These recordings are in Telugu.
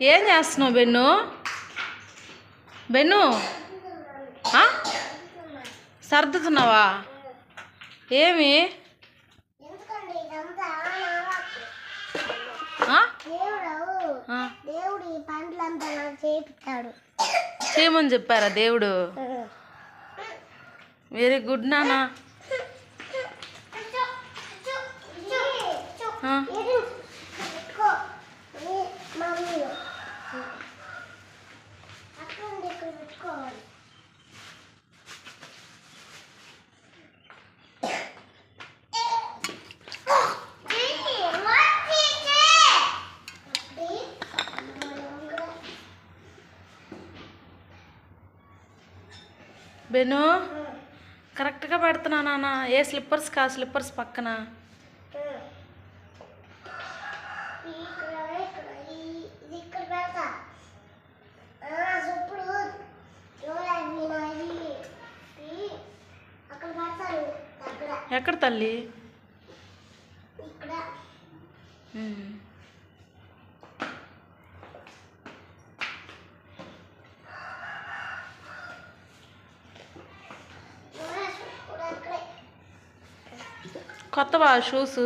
ఏం చేస్తున్నావు బెన్ను? బెన్ను? సర్దుతున్నావా? ఏమి? చేయమని చెప్పారా దేవుడు? వెరీ గుడ్ నానా ఆ. మమ్మీ అక్కడ ఉంది, ఇక్కడ పెట్టుకోవాలి బెను కరెక్ట్గా పెడుతున్నా నాన్న. ఏ స్లిప్పర్స్ కా? స్లిప్పర్స్ పక్కన. ఇక్కడ. ఇక్కడ ఈ- ఇది ఇక్కడ పెడతా ఆ, ఇప్పుడు చూడండి నా ఇది ఇది అక్కడ పెడతాను అక్కడ ఎక్కడ తల్లి ఇక్కడ ఉమ్. ఇప్పుడు అక్కడే కొత్తవా షూస్?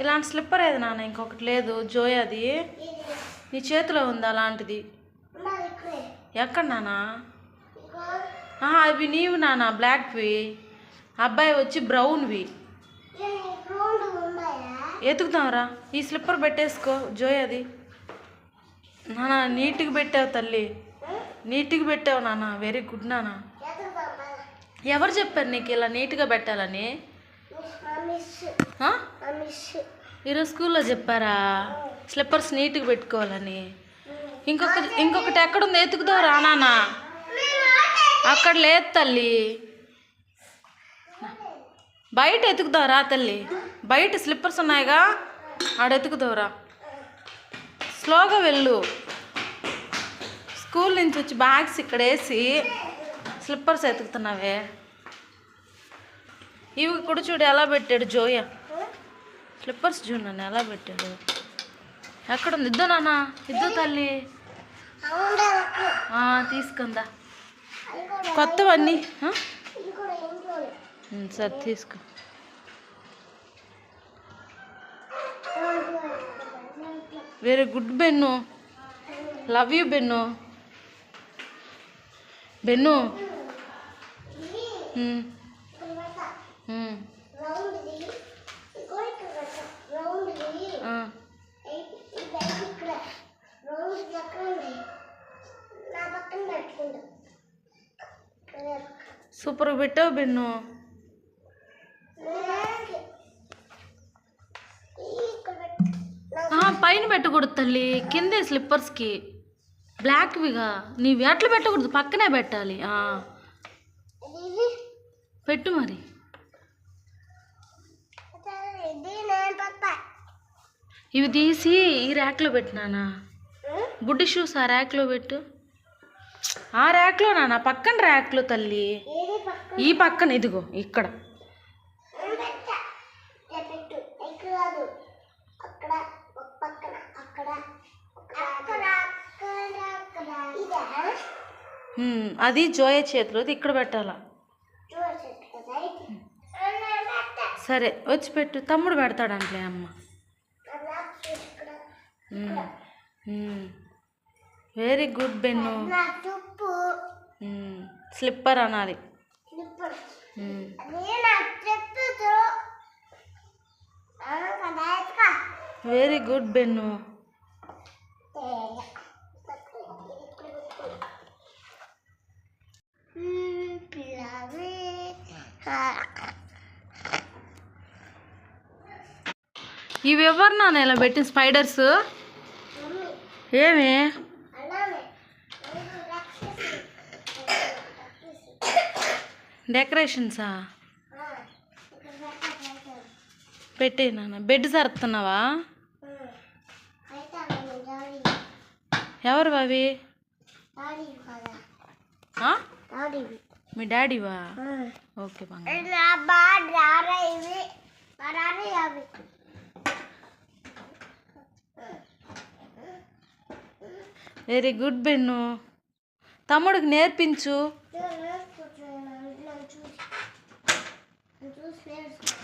ఇలాంటి స్లిప్పర్ ఏది నాన్న? ఇంకొకటి లేదు. జోయ్ అది. నీ చేతిలో ఉంది అలాంటిది? ఎక్కడ ఆ, అవి నీవు నాన్న బ్లాక్వి. అబ్బాయి వచ్చి బ్రౌన్వి. నేను ఎతుకుతాంరా ఈ స్లిప్పర్ పెట్టేసుకో. జోయ్ అది. నాన్న నీట్గా పెట్టావు తల్లి. నీట్గా పెట్టావు నాన్న వెరీ గుడ్ నాన్న ఎవరు చెప్పారు నీకు ఇలా నీట్గా పెట్టాలని? ఈరోజు స్కూల్లో చెప్పారా? స్లిప్పర్స్ నీట్గా పెట్టుకోవాలని. ఇంకొక ఇంకొకటి ఎక్కడుంది? ఎతుకుతావు రా నాన్న అక్కడ లేదు తల్లి. బయట ఎతుకుతావు రా తల్లి. బయట స్లిప్పర్స్ ఉన్నాయిగా. ఆడ ఎతుకుతావురా స్లోగా వెళ్ళు. స్కూల్ నుంచి వచ్చి బ్యాగ్స్ ఇక్కడ వేసి స్లిప్పర్స్ ఎతుకుతున్నావే. ఇవి కూడా చూడు ఎలా పెట్టాడు జోయ. స్లిప్పర్స్ చూడు నన్ను ఎలా పెట్టాడు. ఎక్కడుంది? ఇద్దో నాన్న ఇద్దో తల్లి. తీసుకుందా. కొత్తవన్నీ సరే తీసుకో. Very good Bennu. Love you Bennu. Bennu. సూపర్గా పెట్టావు బెన్ను. పైన పెట్టకూడదు తల్లి. కిందే స్లిప్పర్స్కి బ్లాక్విగా నీవి అట్లా పెట్టకూడదు పక్కనే పెట్టాలి. పెట్టు మరి. ఇవి తీసి ఈ ర్యాక్లో పెట్టినానా బుడ్డి షూస్ ఆ ర్యాక్లో పెట్టు. ఆ ర్యాక్లో నానా పక్కన ర్యాక్లో తల్లి. ఈ పక్కన ఇదిగో ఇక్కడ పెట్టా ఇలా పెట్టు ఇక్కడ కాదు అక్కడ ఒక పక్కన అక్కడ అక్కడ అక్కడ అక్కడ ఇదా ఉమ్, అది జోయ చేతిలో ఇక్కడ పెట్టాలా? సరే వచ్చి పెట్టు. తమ్ముడు పెడతాడంట్లే అమ్మ. వెరీ గుడ్ బెన్ను స్లిప్పర్ అనాలి. వెరీ గుడ్ బెన్ను ఇవి ఎవరు నాన్న ఇలా పెట్టిన స్పైడర్స్? ఏమి? డెకరేషన్సా? పెట్టే నాన్న. బెడ్ సరుతున్నావా ఎవరు అవి? ఆ? మీ డాడీవా? Okay very good Bennu. తమ్ముడికి నేర్పించు.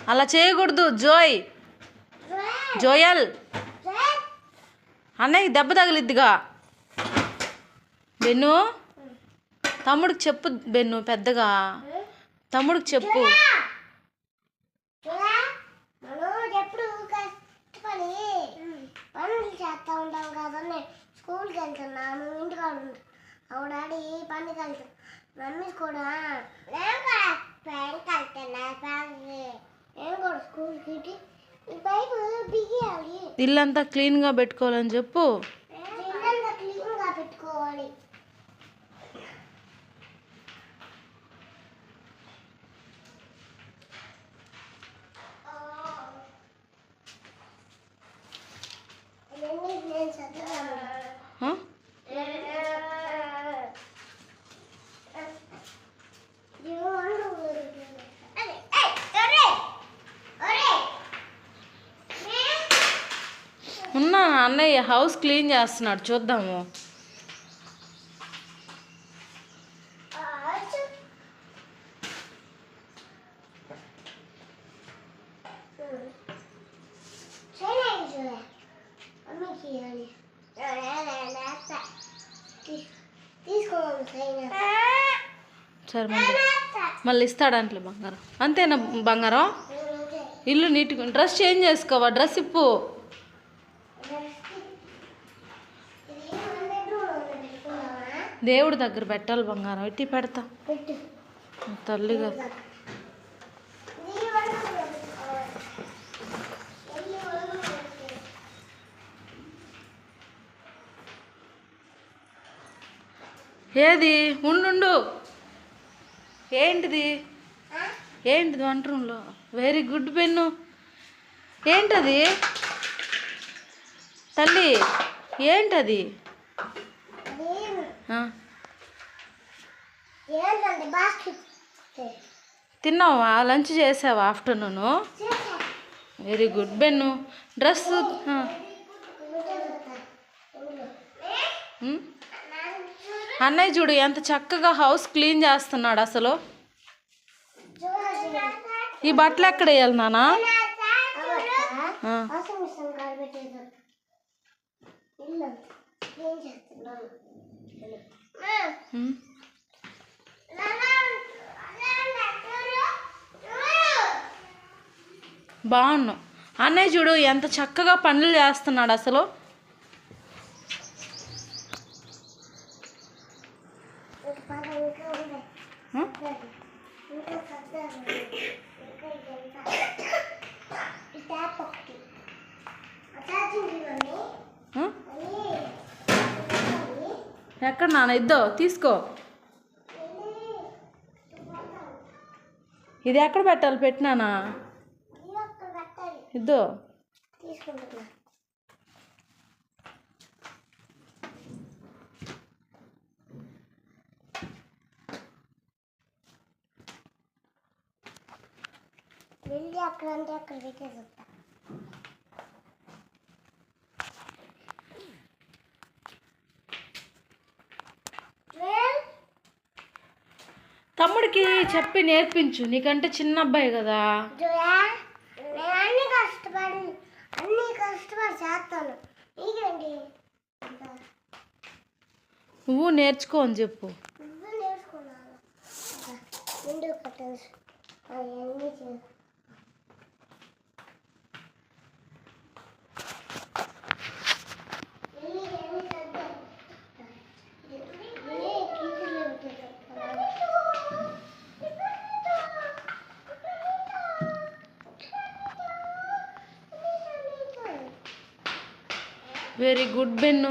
అలా చేయకూడదు జోయ్. జోయల్. అన్నయ్య దెబ్బ తగిలిద్దిగా. బెన్ను. తమ్ముడికి చెప్పు బెన్ను పెద్దగా. తమ్ముడికి చెప్పు. పనులు చేస్తూ ఉంటాం స్కూల్కి వెళ్తున్నాను ఇంటికాడ ఉంటా అప్పుడు డాడీ పనికి వెళ్తాం మమ్మీ కూడా నేను కూడా పనికి వెళ్తున్నా పనికి నేను కూడా స్కూల్కి ఈ పైపు బిగియాలి ఇల్లంతా క్లీన్గా పెట్టుకోవాలని చెప్పు. ఇల్లంతా క్లీన్గా పెట్టుకోవాలి ఇవన్నీ నేను చదువుతాను ఆ? ఉన్నా అన్నయ్య హౌస్ క్లీన్ చేస్తున్నాడు చూద్దాము. సరే మళ్ళీ. మళ్ళీ ఇస్తాడంట్లే బంగారం. అంతేనా బంగారం? ఇల్లు నీట్గా డ్రెస్ చేంజ్ చేసుకోవా? డ్రెస్ ఇప్పు. దేవుడి దగ్గర పెట్టాలి బంగారం. ఎట్టి పెడతా? తల్లిగా. ఏది? ఉండు ఏంటిది? ఏంటిది వంట రూమ్లో వెరీ గుడ్ పెన్ను. ఏంటది? తల్లి ఏంటది? తిన్నావా? లంచ్ చేసావా afternoon? Very good. Bennu dress అన్నయ్య చూడు ఎంత చక్కగా హౌస్ క్లీన్ చేస్తున్నాడు అసలు. ఈ బట్టలు ఎక్కడ వేయాలి నానా ఆ, వాషింగ్ మిషన్ కాడ పెట్టేది ఇల్లు క్లీన్ చేస్తున్నాను ఉమ్. బాగున్నావు అన్నయ్య చూడు ఎంత చక్కగా పనులు చేస్తున్నాడు అసలు ఆ? ఆ? ఎక్కడ నాన్న? ఇద్దో తీసుకో. ఇది ఎక్కడ పెట్టాలి? పెట్టినానా? ఇద్దో. వెళ్ళి అక్కడ అంటే అక్కడ పెట్టేసి తమ్ముడికి చెప్పి నేర్పించు? నీకంటే చిన్న అబ్బాయి కదా అన్ని కష్టపడి అన్ని కష్టపడి చేస్తాను. నీకేంటి? నువ్వు నేర్చుకో అని చెప్పు. నువ్వు నేర్చుకున్నాను వెరీ గుడ్ బెన్ను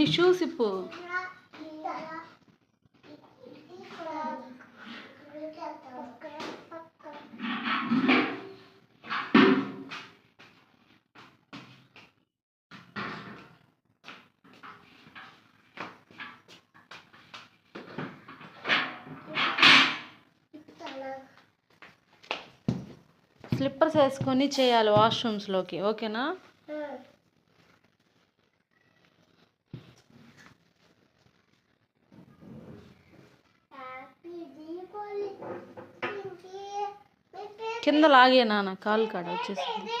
నీ షూస్ ఇప్పు స్లిప్పర్స్ వేసుకొని చేయాలి వాష్రూమ్స్లోకి ఓకేనా? కింద లాగే నాన్న కాలు కాడ వచ్చేసింది.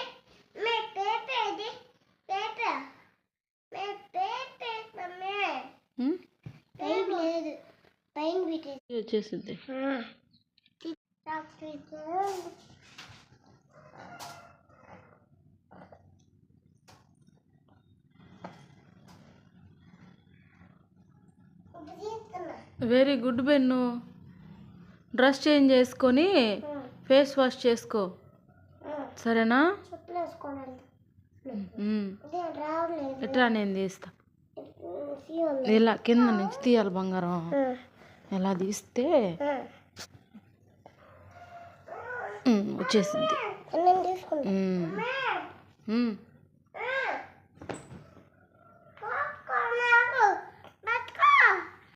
తీసుకున్నా very good Bennu. Dress change చేసుకొని ఫేస్ వాష్ చేసుకో. సరేనా? ఎట్లా నేను తీస్తా. ఇలా కింద నుంచి తీయాలి బంగారం. ఎలా తీస్తే వచ్చేసింది.